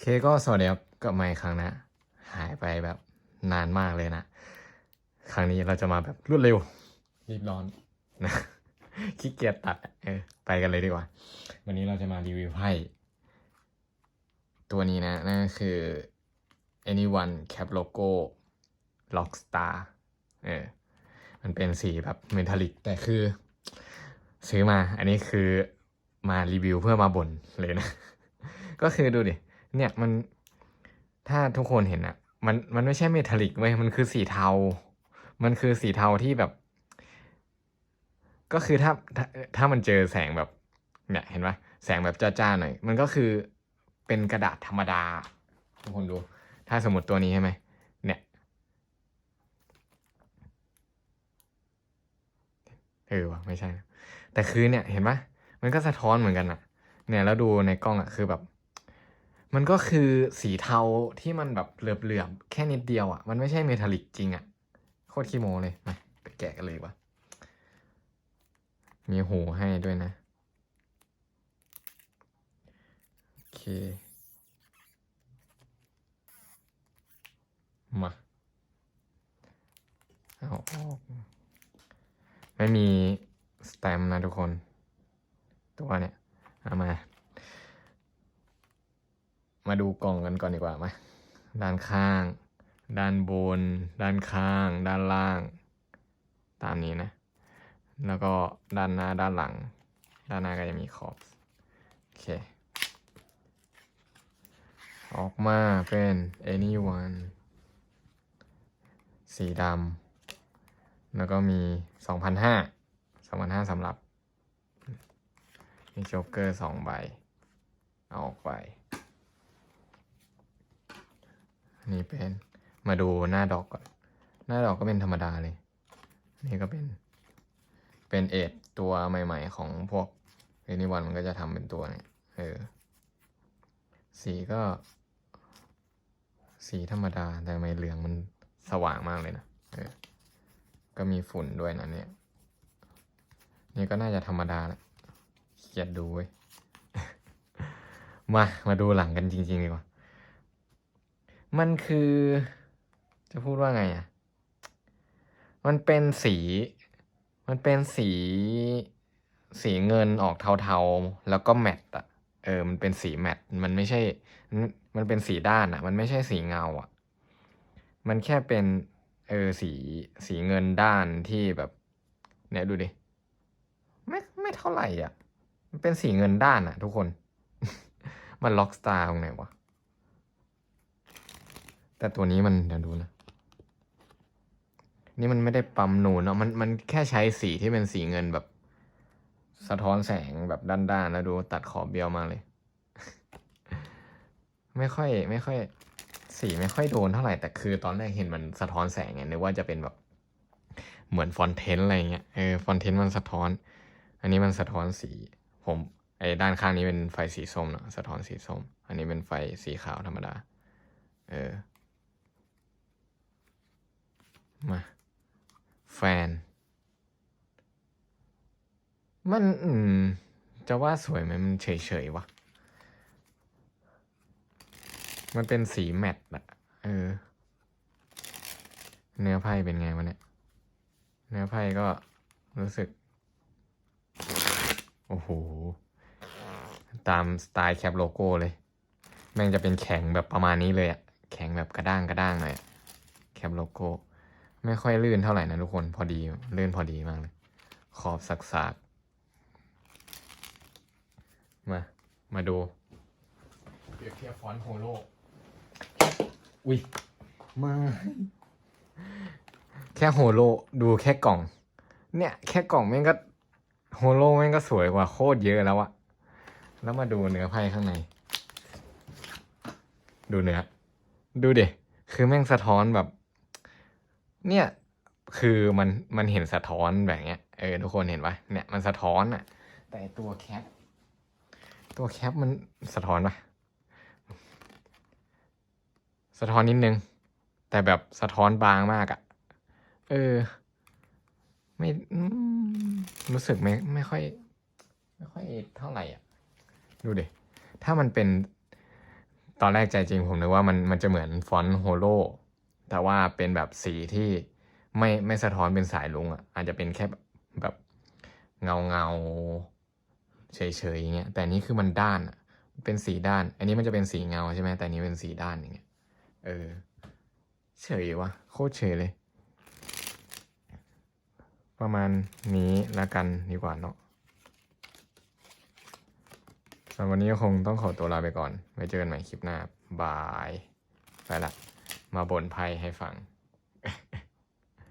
เคก็สวัสดีครับกลับมาอีกครั้งนะ หายไปแบบนานมากเลยนะ ครั้งนี้เราจะมาแบบรวดเร็ว รีบร้อนนะขี้เกียจตัดอะเออไปกันเลยดีกว่า วันนี้เราจะมารีวิวไพ่ตัวนี้นะ นั่นก็คือ anyone cap logo rockstar เออมันเป็นสีแบบเมทัลลิกแต่คือ ซื้อมาอันนี้คือมารีวิวเพื่อมาบ่นเลยนะ ก็คือดูดิ เนี่ยมันถ้าทุกคนเห็นอะมันมันไม่ใช่เมทัลลิกเว้ยมันคือสีเทา มันคือสีเทาที่แบบ ก็คือถ้าถ้าถ้ามันเจอแสงแบบ เนี่ยเห็นปะแสงแบบจ้าๆหน่อยมันก็คือเป็นกระดาษธรรมดาทุกคนดู ถ้าสมมติตัวนี้ใช่ไหมเนี่ยเออวะไม่ใช่ แต่คือเนี่ยเห็นปะมันก็สะท้อนเหมือนกันอะเนี่ยแล้วดูในกล้องอะคือแบบ มันก็คือสีเทาที่มันแบบเหลือบๆแค่นิดเดียวอะมันไม่ใช่เมทัลลิกจริงอะโคตรขี้โมเลยมาไปแกะกันเลยวะมีหูให้ด้วยนะ โอเค มาเอาออกไม่มีสแตมป์นะทุกคน ตัวเนี่ย เอามา มาดูกล่องกันก่อนดีกว่าไหมด้านข้าง ด้านบน ด้านข้าง ด้านล่าง ตามนี้นะ แล้วก็ด้านหน้าด้านหลัง ด้านหน้าก็จะมีขอบโอเค ออกมาเป็น anyone สีดำแล้วก็มีสองพันห้าสองพันห้าสำหรับ มีโจ๊กเกอร์สองใบ เอาออกไป นนี้เป็นมาดูหน้าดอกก่อน หน้าดอกก็เป็นธรรมดาเลย นี่ก็เป็น เป็นเอ็ดตัวใหม่ๆ ของพวกเอนิวันมันก็จะทำเป็นตัวเนี่ยเออ สีก็ สีธรรมดา แต่ไม่เหลืองมันสว่างมากเลยนะ เออ ก็มีฝุ่นด้วยนะเนี่ย นี่ก็น่าจะธรรมดาแหละเกียดดูเว้ย มา มาดูหลังกันจริงๆดีกว่า มันคือ จะพูดว่าไงอะ มันเป็นสี มันเป็นสี สีเงินออกเทาๆ แล้วก็แมตต์อะ เออ มันเป็นสีแมตต์มันไม่ใช่ มันเป็นสีด้านอะ มันไม่ใช่สีเงาอะ มันแค่เป็น เออ สี สีเงินด้านที่แบบ เนี่ยดูดิ ไม่ไม่เท่าไหร่อะ มันเป็นสีเงินด้านอะ ทุกคน มันล็อกสตาร์ตรงไหนวะ แต่ตัวนี้มันเดี๋ยวดูนะนี่มันไม่ได้ปั๊มนูนเนาะมันมันแค่ใช้สีที่เป็นสีเงินแบบ สะท้อนแสงแบบด้านๆแล้วดูตัดขอบเบี้ยวมาเลย ไม่ค่อย ไม่ค่อย สีไม่ค่อยโดนเท่าไหร่แต่คือตอนแรกเห็นมันสะท้อนแสงไงนึกว่าจะเป็นแบบ เหมือนฟอนเทนอะไรเงี้ยเออฟอนเทนมันสะท้อน อันนี้มันสะท้อนสี ผมไอ้ด้านข้างนี้เป็นไฟสีส้มเนาะสะท้อนสีส้ม อันนี้เป็นไฟสีขาวธรรมดา เออ มาแฟน มันอืมจะว่าสวยไหมมันเฉยๆวะ มันเป็นสีแมตต์อะเออ เนื้อไพ่เป็นไงวะเนี่ย เนื้อไพ่ก็รู้สึก โอ้โห ตามสไตล์แคปโลโก้เลย แม่งจะเป็นแข็งแบบประมาณนี้เลยอะแข็งแบบกระด้างกระด้างหน่อยแคปโลโก้ ไม่ค่อยลื่นเท่าไหร่นะทุกคนพอดีลื่นพอดีมากเลย ขอบสักสากๆมา มาดูเปรียบเทียบฟอนต์โฮโลอุ้ยมาแค่โฮโลดูแค่กล่อง เนี่ย แค่กล่องแม่งก็โฮโลแม่งก็สวยกว่าโคตรเยอะแล้วอะแล้วมาดูเนื้อไพ่ข้างใน ดูเนื้อ ดูดิคือแม่งสะท้อนแบบ เนี่ย คือมันมันเห็นสะท้อนแบบเนี้ยเออทุกคนเห็นปะเนี่ยมันสะท้อนอะแต่ตัวแคปตัวแคปมันสะท้อนปะสะท้อนนิดนึง แต่แบบสะท้อนบางมากอะเออ ไม่รู้สึกไม่ไม่ค่อย ไม่ค่อยเท่าไหร่อะ ดูดิถ้ามันเป็นตอนแรกใจจริงผมนึกว่ามันมันจะเหมือนฟอนต์โฮโล แต่ว่าเป็นแบบสีที่ไม่ไม่สะท้อนเป็นสายลุงอะ อาจจะเป็นแค่แบบเงาเงาเฉยๆอย่างเงี้ยแต่นี้คือมันด้านอะเป็นสีด้าน อันนี้มันจะเป็นสีเงาใช่ไหมแต่นี้เป็นสีด้านอย่างเงี้ยเออ เฉยวะโคตรเฉยเลย ประมาณนี้ละกันดีกว่าเนาะสำหรับวันนี้คงต้องขอตัวลาไปก่อน ไว้เจอกันใหม่คลิปหน้า บาย ไปละ มาบ่นภัยให้ฟัง